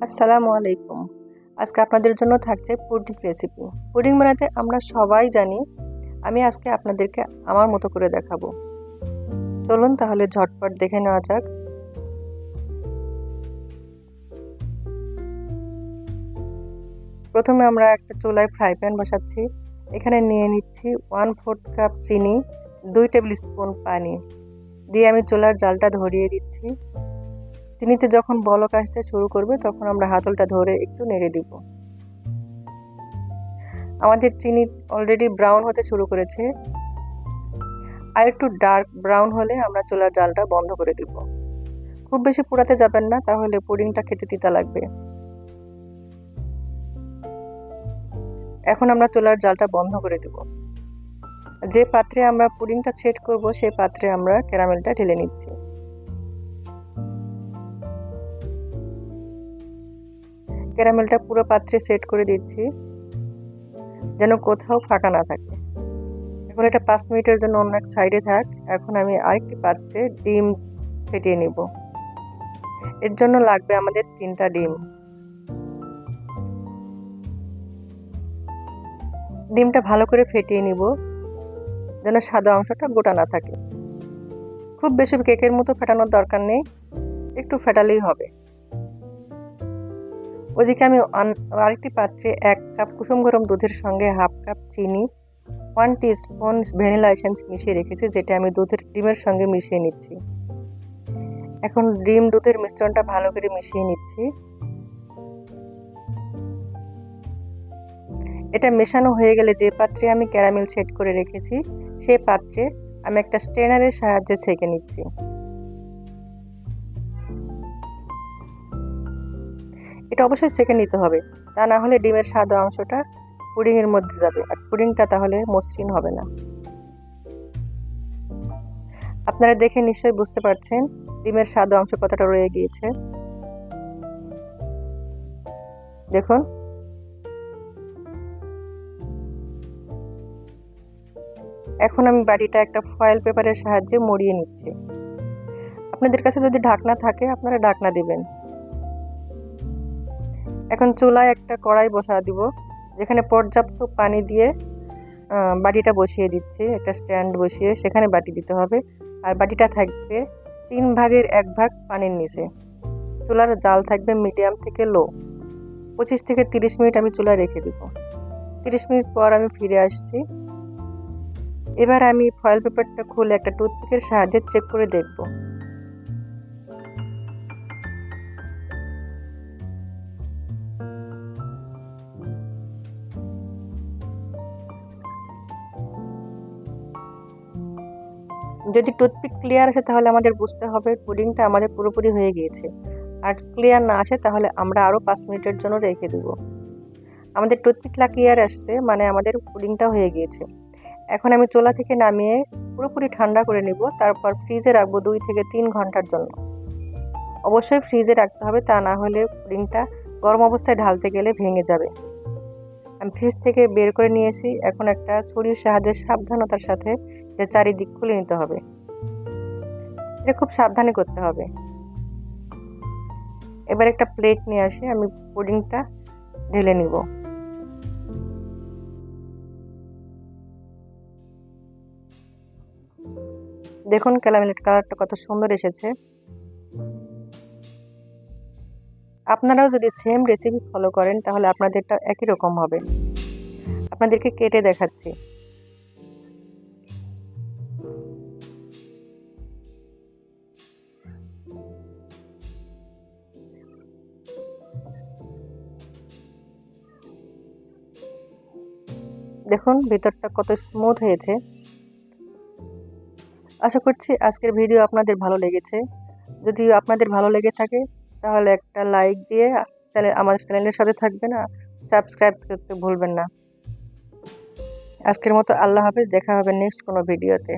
আসসালামু আলাইকুম। আজকে আপনাদের জন্য থাকছে পুডিং রেসিপি পুডিং বানাতে আমরা সবাই জানি। আমি আজকে আপনাদেরকে আমার মতো করে দেখাবো। চলুন তাহলে ঝটপট দেখে নেওয়া যাক। প্রথমে আমরা একটা চুলায় ফ্রাই প্যান বসাচ্ছি। এখানে নিয়ে নিচ্ছি ওয়ান ফোর্থ কাপ চিনি, দুই টেবিল স্পুন পানি। দিয়ে আমি চুলার জালটা ধরিয়ে দিচ্ছি। চিনিতে যখন বলক আসতে শুরু করবে, তখন আমরা হাতলটা ধরে একটু নেড়ে দিব। আমাদের চিনি অলরেডি ব্রাউন হতে শুরু করেছে। আর একটু ডার্ক ব্রাউন হলে আমরা চুলার জালটা বন্ধ করে দিব। খুব বেশি পোড়াতে যাবেন না, তাহলে পুডিংটা খেতে তিতা লাগবে। এখন আমরা চুলার জালটা বন্ধ করে দেব। যে পাত্রে আমরা পুডিংটা সেট করব সেই পাত্রে আমরা ক্যারামেলটা ঢেলে নিচ্ছি। ক্যারামেলটা পুরো পাত্রে সেট করে দিচ্ছি, যেন কোথাও ফাঁকা না থাকে। এখন এটা পাঁচ মিনিটের জন্য অন্য এক সাইডে থাক। এখন আমি আরেকটি পাত্রে ডিম ফেটিয়ে নিব। এর জন্য লাগবে আমাদের তিনটা ডিম। ডিমটা ভালো করে ফেটিয়ে নিব, যেন সাদা অংশটা গোটা না থাকে। খুব বেশি কেকের মতো ফেটানোর দরকার নেই, একটু ফেটালেই হবে। ওদিকে আমি আরেকটি পাত্রে এক কাপ কুসুম গরম দুধের সঙ্গে হাফ কাপ চিনি ওয়ান স্পুন ভ্যানিলা এসেন্স মিশিয়ে রেখেছি, যেটা আমি দুধের ডিমের সঙ্গে মিশিয়ে নিচ্ছি। এখন ডিম দুধের মিশ্রণটা ভালো করে মিশিয়ে নিচ্ছি। এটা মেশানো হয়ে গেলে যে পাত্রে আমি ক্যারামেল সেট করে রেখেছি সেই পাত্রে আমি একটা স্ট্রেনারের সাহায্যে ছেঁকে নিচ্ছি। এটা অবশ্যই সেকে নিতে হবে। তা না হলে ডিমের সাদা অংশটা পুডিংয়ের মধ্যে যাবে। আর পুডিংটা তাহলে মসৃণ হবে না। আপনারা দেখে নিশ্চয়ই বুঝতে পারছেন ডিমের সাদা অংশ কতটা রয়ে গিয়েছে। দেখুন। এখন আমি বাড়িটা একটা ফয়েল পেপারের সাহায্যে মরিয়ে নিচ্ছি। আপনাদের কাছে যদি ঢাকনা থাকে, আপনারা ঢাকনা দিবেন। এখন চুলায় একটা কড়াই বসা দিব, যেখানে পর্যাপ্ত পানি দিয়ে বাটিটা বসিয়ে দিচ্ছি, একটা স্ট্যান্ড বসিয়ে সেখানে বাটি দিতে হবে। আর বাটিটা থাকবে তিন ভাগের এক ভাগ পানির নিচে। চুলার জাল থাকবে মিডিয়াম থেকে লো। পঁচিশ থেকে তিরিশ মিনিট আমি চুলায় রেখে দিব। তিরিশ মিনিট পর আমি ফিরে আসছি। এবার আমি ফয়েল পেপারটা খুলে একটা টুথপিকের সাহায্যে চেক করে দেখব। যদি টুথপিক ক্লিয়ার আসে তাহলে আমাদের বুঝতে হবে পুডিংটা আমাদের পুরোপুরি হয়ে গিয়েছে। আর ক্লিয়ার না আসে তাহলে আমরা আরও পাঁচ মিনিটের জন্য রেখে দেব। আমাদের টুথপিকটা ক্লিয়ার আসছে মানে আমাদের পুডিংটা হয়ে গিয়েছে। এখন আমি চোলা থেকে নামিয়ে পুরোপুরি ঠান্ডা করে নিব, তারপর ফ্রিজে রাখব দুই থেকে তিন ঘণ্টার জন্য। অবশ্যই ফ্রিজে রাখতে হবে, তা না হলে পুডিংটা গরম অবস্থায় ঢালতে গেলে ভেঙে যাবে। আমি ফ্রিজ থেকে বের করে নিয়েছি। এখন একটা ছুরির সাহায্যে সাবধানতার সাথে এটা চারিদিক খুলে নিতে হবে। এটা খুব সাবধানে করতে হবে। এবার একটা প্লেট নিয়ে আসি, আমি পুডিংটা ঢেলে নিব। দেখুন ক্যালামিনেট কালারটা কত সুন্দর এসেছে। আপনারাও যদি সেম রেসিপি ফলো করেন, তাহলে আপনাদেরটা একই রকম হবে। আপনাদেরকে কেটে দেখাচ্ছি। দেখুন, ভিতরটা কত স্মুথ হয়েছে। আশা করছি আজকের ভিডিও আপনাদের ভালো লেগেছে। যদি আপনাদের ভালো লেগে থাকে তাহলে একটা লাইক দিয়ে চ্যানেল আমাদের চ্যানেলের সাথে থাকবে না সাবস্ক্রাইব করতে ভুলবেন না। আজকের মতো আল্লাহ হাফিজ, দেখা হবে নেক্সট কোনো ভিডিওতে